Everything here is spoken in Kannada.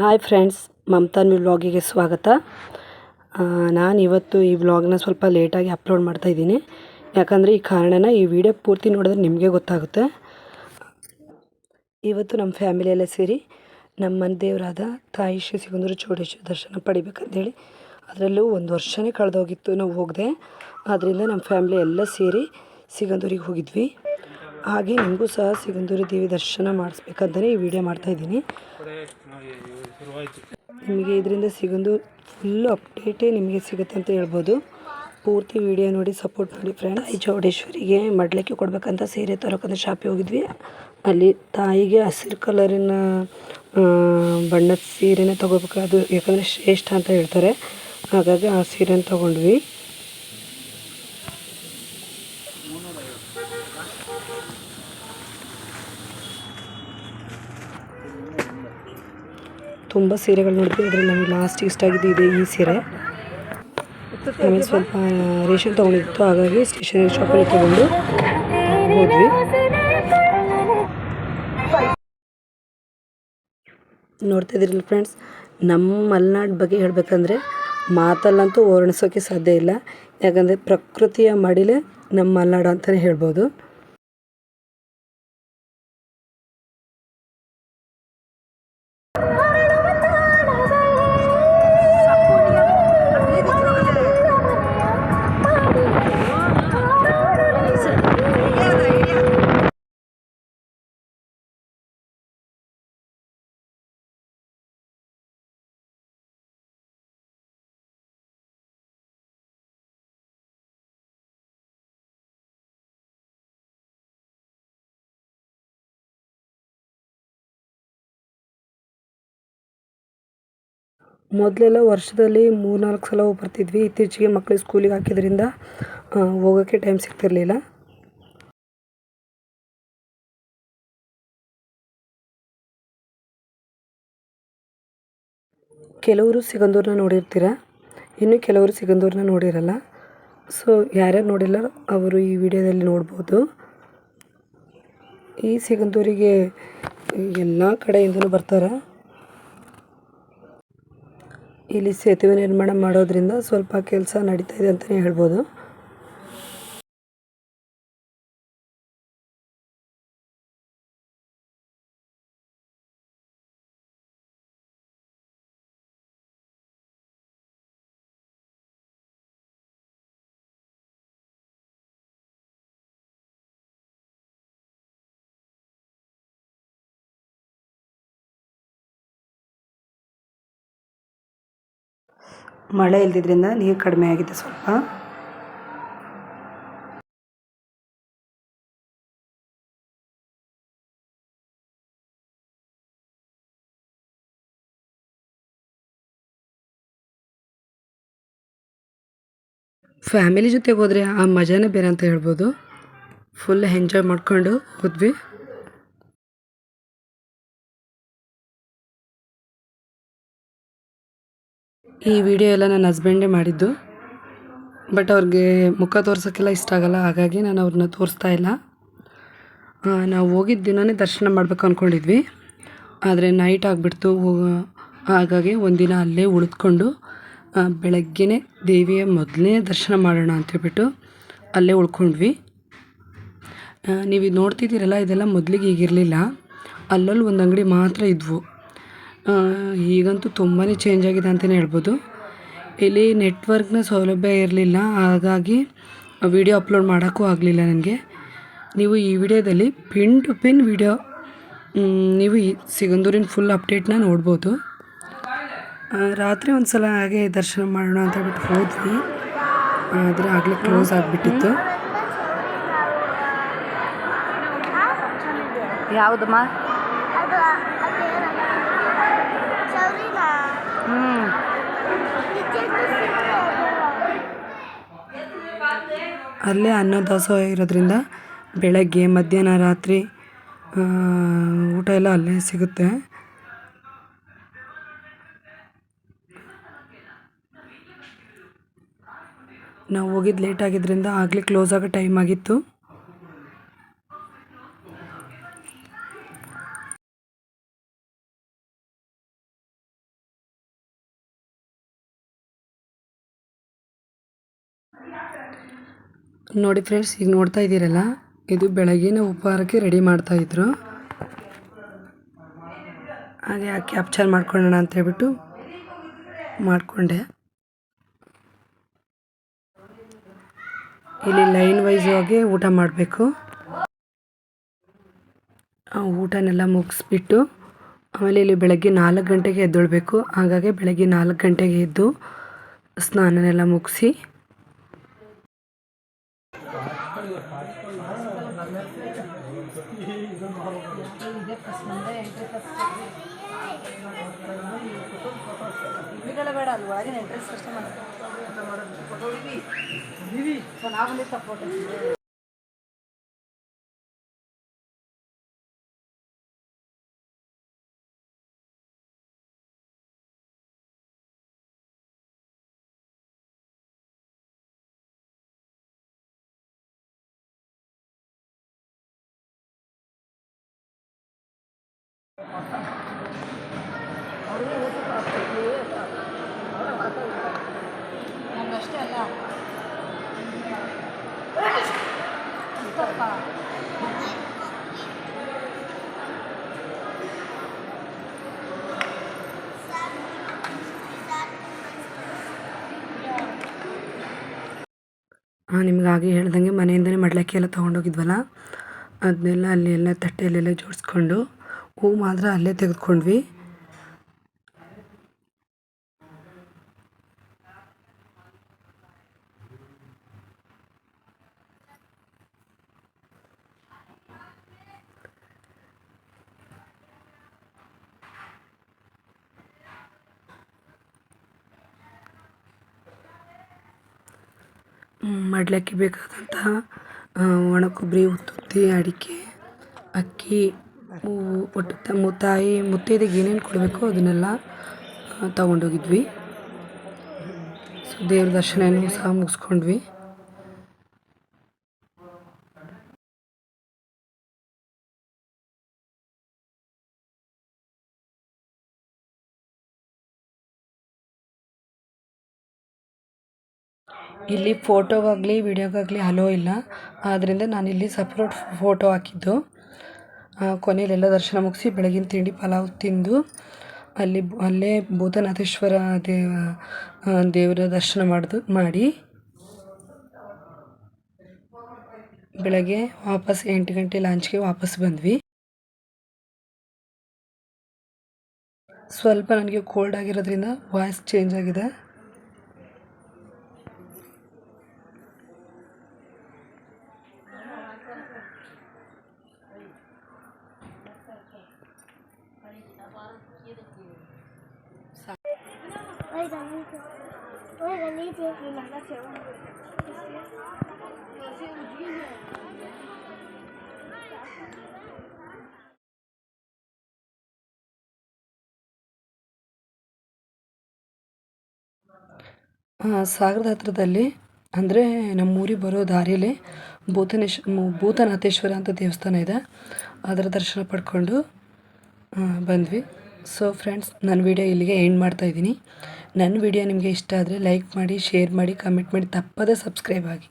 ಹಾಯ್ ಫ್ರೆಂಡ್ಸ್ ಮಮತಾನ್ವಿ ವ್ಲಾಗಿಗೆ ಸ್ವಾಗತ. ನಾನು ಇವತ್ತು ಈ ವ್ಲಾಗ್ನ ಸ್ವಲ್ಪ ಲೇಟಾಗಿ ಅಪ್ಲೋಡ್ ಮಾಡ್ತಾಯಿದ್ದೀನಿ ಯಾಕಂದರೆ ಈ ಕಾರಣನ ಈ ವಿಡಿಯೋ ಪೂರ್ತಿ ನೋಡಿದ್ರೆ ನಿಮಗೆ ಗೊತ್ತಾಗುತ್ತೆ. ಇವತ್ತು ನಮ್ಮ ಫ್ಯಾಮಿಲಿಯೆಲ್ಲ ಸೇರಿ ನಮ್ಮ ಮನೆ ದೇವರಾದ ತಾಯಿ ಶ್ರೀ ಸಿಗಂದೂರು ಚೌಡೇಶ್ವರಿ ದರ್ಶನ ಪಡಿಬೇಕಂತೇಳಿ ಅದರಲ್ಲೂ ಒಂದು ವರ್ಷನೇ ಕಳೆದೋಗಿತ್ತು ನಾವು ಹೋಗದೆ. ಆದ್ದರಿಂದ ನಮ್ಮ ಫ್ಯಾಮಿಲಿ ಎಲ್ಲ ಸೇರಿ ಸಿಗಂದೂರಿಗೆ ಹೋಗಿದ್ವಿ. ಹಾಗೆ ನಿಮಗೂ ಸಹ ಸಿಗಂದೂರು ದೇವಿ ದರ್ಶನ ಮಾಡಿಸ್ಬೇಕಂತಲೇ ಈ ವಿಡಿಯೋ ಮಾಡ್ತಾಯಿದ್ದೀನಿ ನಿಮಗೆ ಇದರಿಂದ ಸಿಗಂದು ಫುಲ್ ಅಪ್ಡೇಟೇ ನಿಮಗೆ ಸಿಗುತ್ತೆ ಅಂತ ಹೇಳ್ಬೋದು. ಪೂರ್ತಿ ವಿಡಿಯೋ ನೋಡಿ ಸಪೋರ್ಟ್ ಮಾಡಿ ಫ್ರೆಂಡ್ಸ್ ಈ ಚೌಡೇಶ್ವರಿಗೆ ಮಡ್ಲಕ್ಕೆ ಕೊಡಬೇಕಂತ ಸೀರೆ ತರೋಕಂತ ಶಾಪಿಗೆ ಹೋಗಿದ್ವಿ. ಅಲ್ಲಿ ತಾಯಿಗೆ ಹಸಿರು ಕಲರಿನ ಬಣ್ಣದ ಸೀರೆನೇ ತೊಗೋಬೇಕು. ಅದು ಯಾಕಂದರೆ ಶ್ರೇಷ್ಠ ಅಂತ ಹೇಳ್ತಾರೆ. ಹಾಗಾಗಿ ಆ ಸೀರೆನ ತೊಗೊಂಡ್ವಿ. ತುಂಬ ಸೀರೆಗಳು ನೋಡಿದ್ವಿ. ಆದರೆ ನಮಗೆ ಲಾಸ್ಟ್ ಇಷ್ಟ ಆಗಿದ್ದು ಇದೆ ಈ ಸೀರೆ. ಆಮೇಲೆ ಸ್ವಲ್ಪ ರೇಷನ್ ತೊಗೊಂಡಿತ್ತು ಹಾಗಾಗಿ ಸ್ಟೇಷನರಿ ಶಾಪಲ್ಲಿ ತೊಗೊಂಡು ಹೋದ್ವಿ. ನೋಡ್ತಾ ಫ್ರೆಂಡ್ಸ್ ನಮ್ಮ ಮಲೆನಾಡು ಬಗ್ಗೆ ಹೇಳಬೇಕಂದ್ರೆ ಮಾತಲ್ಲಂತೂ ವರ್ಣಿಸೋಕ್ಕೆ ಸಾಧ್ಯ ಇಲ್ಲ. ಯಾಕಂದರೆ ಪ್ರಕೃತಿಯ ಮಡಿಲೇ ನಮ್ಮ ಮಲೆನಾಡು ಅಂತಲೇ ಹೇಳ್ಬೋದು. ಮೊದಲೆಲ್ಲ ವರ್ಷದಲ್ಲಿ ಮೂರ್ನಾಲ್ಕು ಸಲ ಹೋಗಿ ಬರ್ತಿದ್ವಿ. ಇತ್ತೀಚೆಗೆ ಮಕ್ಕಳಿಗೆ ಸ್ಕೂಲಿಗೆ ಹಾಕಿದ್ರಿಂದ ಹೋಗೋಕ್ಕೆ ಟೈಮ್ ಸಿಗ್ತಿರಲಿಲ್ಲ. ಕೆಲವರು ಸಿಗಂದೂರನ್ನ ನೋಡಿರ್ತೀರ. ಇನ್ನು ಕೆಲವರು ಸಿಗಂದೂರನ್ನ ನೋಡಿರಲ್ಲ. ಸೊ ಯಾರ್ಯಾರು ನೋಡಿಲ್ಲ, ಅವರು ಈ ವಿಡಿಯೋದಲ್ಲಿ ನೋಡ್ಬೋದು. ಈ ಸಿಗಂದೂರಿಗೆ ಎಲ್ಲ ಕಡೆಯಿಂದಲೂ ಬರ್ತಾರೆ. ಇಲ್ಲಿ ಸೇತುವೆ ನಿರ್ಮಾಣ ಮಾಡೋದ್ರಿಂದ ಸ್ವಲ್ಪ ಕೆಲಸ ನಡೀತಾ ಇದೆ ಅಂತಾನೆ ಹೇಳ್ಬೋದು. ಮಳೆ ಇಲ್ದಿದ್ರಿಂದ ನೀರು ಕಡಿಮೆ ಆಗಿದೆ ಸ್ವಲ್ಪ. ಫ್ಯಾಮಿಲಿ ಜೊತೆಗೆ ಹೋದರೆ ಆ ಮಜಾನೇ ಬೇರೆ ಅಂತ ಹೇಳ್ಬೋದು. ಫುಲ್ ಎಂಜಾಯ್ ಮಾಡ್ಕೊಂಡು ಹೋದ್ವಿ. ಈ ವಿಡಿಯೋ ಎಲ್ಲ ನನ್ನ ಹಸ್ಬೆಂಡೇ ಮಾಡಿದ್ದು. ಬಟ್ ಅವ್ರಿಗೆ ಮುಖ ತೋರ್ಸೋಕ್ಕೆಲ್ಲ ಇಷ್ಟ ಆಗಲ್ಲ, ಹಾಗಾಗಿ ನಾನು ಅವ್ರನ್ನ ತೋರಿಸ್ತಾ ಇಲ್ಲ. ನಾವು ಹೋಗಿದ್ದ ದಿನವೇ ದರ್ಶನ ಮಾಡಬೇಕು ಅಂದ್ಕೊಂಡಿದ್ವಿ ಆದರೆ ನೈಟ್ ಆಗಿಬಿಡ್ತು ಹಾಗಾಗಿ ಒಂದಿನ ಅಲ್ಲೇ ಉಳಿದ್ಕೊಂಡು ಬೆಳಗ್ಗೆನೇ ದೇವಿಯ ಮೊದಲನೇ ದರ್ಶನ ಮಾಡೋಣ ಅಂತೇಳ್ಬಿಟ್ಟು ಅಲ್ಲೇ ಉಳ್ಕೊಂಡ್ವಿ. ನೀವು ಇದು ನೋಡ್ತಿದ್ದೀರಲ್ಲ, ಇದೆಲ್ಲ ಮೊದಲಿಗೆ ಈಗಿರಲಿಲ್ಲ. ಅಲ್ಲಲ್ಲಿ ಒಂದು ಅಂಗಡಿ ಮಾತ್ರ ಇದ್ವು. ಈಗಂತೂ ತುಂಬಾ ಚೇಂಜ್ ಆಗಿದೆ ಅಂತಲೇ ಹೇಳ್ಬೋದು. ಇಲ್ಲಿ ನೆಟ್ವರ್ಕ್ನ ಸೌಲಭ್ಯ ಇರಲಿಲ್ಲ, ಹಾಗಾಗಿ ವಿಡಿಯೋ ಅಪ್ಲೋಡ್ ಮಾಡೋಕ್ಕೂ ಆಗಲಿಲ್ಲ ನನಗೆ. ನೀವು ಈ ವಿಡಿಯೋದಲ್ಲಿ ಪಿನ್ ಟು ಪಿನ್ ವಿಡಿಯೋ ನೀವು ಈ ಸಿಗಂದೂರಿನ ಫುಲ್ ಅಪ್ಡೇಟ್ನ ನೋಡ್ಬೋದು. ರಾತ್ರಿ ಒಂದು ಸಲ ಹಾಗೆ ದರ್ಶನ ಮಾಡೋಣ ಅಂತ ಹೇಳ್ಬಿಟ್ಟು ಹೋದ್ವಿ. ಆದರೆ ಆಗಲೇ ಕ್ಲೋಸ್ ಆಗಿಬಿಟ್ಟಿತ್ತು. ಯಾವುದಮ್ಮ ಅಲ್ಲೇ ಅನ್ನದಾಸೋಹ ಇರೋದ್ರಿಂದ ಬೆಳಗ್ಗೆ, ಮಧ್ಯಾಹ್ನ, ರಾತ್ರಿ ಊಟ ಎಲ್ಲ ಅಲ್ಲೇ ಸಿಗುತ್ತೆ. ನಾವು ಹೋಗಿದ್ದು ಲೇಟ್ ಆಗಿದ್ದರಿಂದ ಆಗಲೇ ಕ್ಲೋಸ್ ಆಗೋ ಟೈಮ್ ಆಗಿತ್ತು. ನೋಡಿ ಫ್ರೆಂಡ್ಸ್ ಈಗ ನೋಡ್ತಾ ಇದ್ದೀರಲ್ಲ? ಇದು ಬೆಳಗಿನ ಉಪಹಾರಕ್ಕೆ ರೆಡಿ ಮಾಡ್ತಾಯಿದ್ರು ಹಾಗೆ ಆ ಕ್ಯಾಪ್ಚರ್ ಮಾಡ್ಕೊಳ್ಳೋಣ ಅಂತ ಹೇಳ್ಬಿಟ್ಟು ಮಾಡಿಕೊಂಡೆ. ಇಲ್ಲಿ ಲೈನ್ ವೈಸ್ ಆಗಿ ಊಟ ಮಾಡಬೇಕು. ಆ ಊಟನೆಲ್ಲ ಮುಗಿಸ್ಬಿಟ್ಟು ಆಮೇಲೆ ಇಲ್ಲಿ ಬೆಳಗ್ಗೆ ನಾಲ್ಕು ಗಂಟೆಗೆ ಎದ್ದೊಳ್ಬೇಕು. ಹಾಗಾಗಿ ಬೆಳಗ್ಗೆ ನಾಲ್ಕು ಗಂಟೆಗೆ ಎದ್ದು ಸ್ನಾನನೆಲ್ಲ ಮುಗಿಸಿ ಮಾಡಿ ಸಪೋರ್ಟ್ ನಮ್ಗಷ್ಟೇ ಹಾಂ ನಿಮ್ಗೆ ಹಾಗೆ ಹೇಳ್ದಂಗೆ ಮನೆಯಿಂದನೇ ಮಡ್ಲಕ್ಕಿ ಎಲ್ಲ ತೊಗೊಂಡೋಗಿದ್ವಲ್ಲ? ಅದನ್ನೆಲ್ಲ ಅಲ್ಲಿ ಎಲ್ಲ ತಟ್ಟೆಯಲ್ಲೆಲ್ಲ ಜೋಡಿಸ್ಕೊಂಡು ಹೂ ಮಾತ್ರ ಅಲ್ಲೇ ತೆಗೆದುಕೊಂಡ್ವಿ. ಮಾಡಲಿಕ್ಕೆ ಬೇಕಾದಂತಹ ಒಣ ಕೊಬ್ಬರಿ ಉತ್ತುತ್ತಿ, ಅಡಿಕೆ, ಅಕ್ಕಿ ಒಟ್ಟು ಮುತ್ತಾಯಿ ಮುತ್ತೈದೆಗೆ ಏನೇನು ಕೊಡಬೇಕು ಅದನ್ನೆಲ್ಲ ತಗೊಂಡೋಗಿದ್ವಿ. ಸೊ ದೇವ್ರ ದರ್ಶನ ಸಹ ಮುಗಿಸ್ಕೊಂಡ್ವಿ. ಇಲ್ಲಿ ಫೋಟೋಗಾಗಲಿ ವೀಡಿಯೋಗಾಗಲಿ ಅಲೋ ಇಲ್ಲ. ಆದ್ದರಿಂದ ನಾನಿಲ್ಲಿ ಸಪ್ರೇಟ್ ಫೋಟೋ ಹಾಕಿದ್ದು. ಕೊನೆಯಲ್ಲೆಲ್ಲ ದರ್ಶನ ಮುಗಿಸಿ ಬೆಳಗಿನ ತಿಂಡಿ ಪಲಾವ್ ತಿಂದು ಅಲ್ಲಿ ಅಲ್ಲೇ ಭೂತನಾಥೇಶ್ವರ ದೇವ ದೇವರ ದರ್ಶನ ಮಾಡಿದು, ಮಾಡಿ ಬೆಳಗ್ಗೆ ವಾಪಸ್ ಎಂಟು ಗಂಟೆ ಲಾಂಚ್ಗೆ ವಾಪಸ್ ಬಂದ್ವಿ. ಸ್ವಲ್ಪ ನನಗೆ ಕೋಲ್ಡ್ ಆಗಿರೋದ್ರಿಂದ ವಾಯ್ಸ್ ಚೇಂಜ್ ಆಗಿದೆ. ಸಾಗರದ ಹತ್ರದಲ್ಲಿ, ಅಂದರೆ ನಮ್ಮೂರಿಗೆ ಬರೋ ದಾರಿಯಲ್ಲಿ ಭೂತನೇಶ್ ಭೂತನಾಥೇಶ್ವರ ಅಂತ ದೇವಸ್ಥಾನ ಇದೆ. ಅದರ ದರ್ಶನ ಪಡ್ಕೊಂಡು ಬಂದ್ವಿ. ಸೊ ಫ್ರೆಂಡ್ಸ್ ನನ್ನ ವಿಡಿಯೋ ಇಲ್ಲಿಗೆ ಎಂಡ್ ಮಾಡ್ತಾಯಿದ್ದೀನಿ ನನ್ನ ವಿಡಿಯೋ ನಿಮಗೆ ಇಷ್ಟ ಆದರೆ ಲೈಕ್ ಮಾಡಿ ಶೇರ್ ಮಾಡಿ ಕಮೆಂಟ್ ಮಾಡಿ. ತಪ್ಪದೇ ಸಬ್ಸ್ಕ್ರೈಬ್ ಆಗಿ.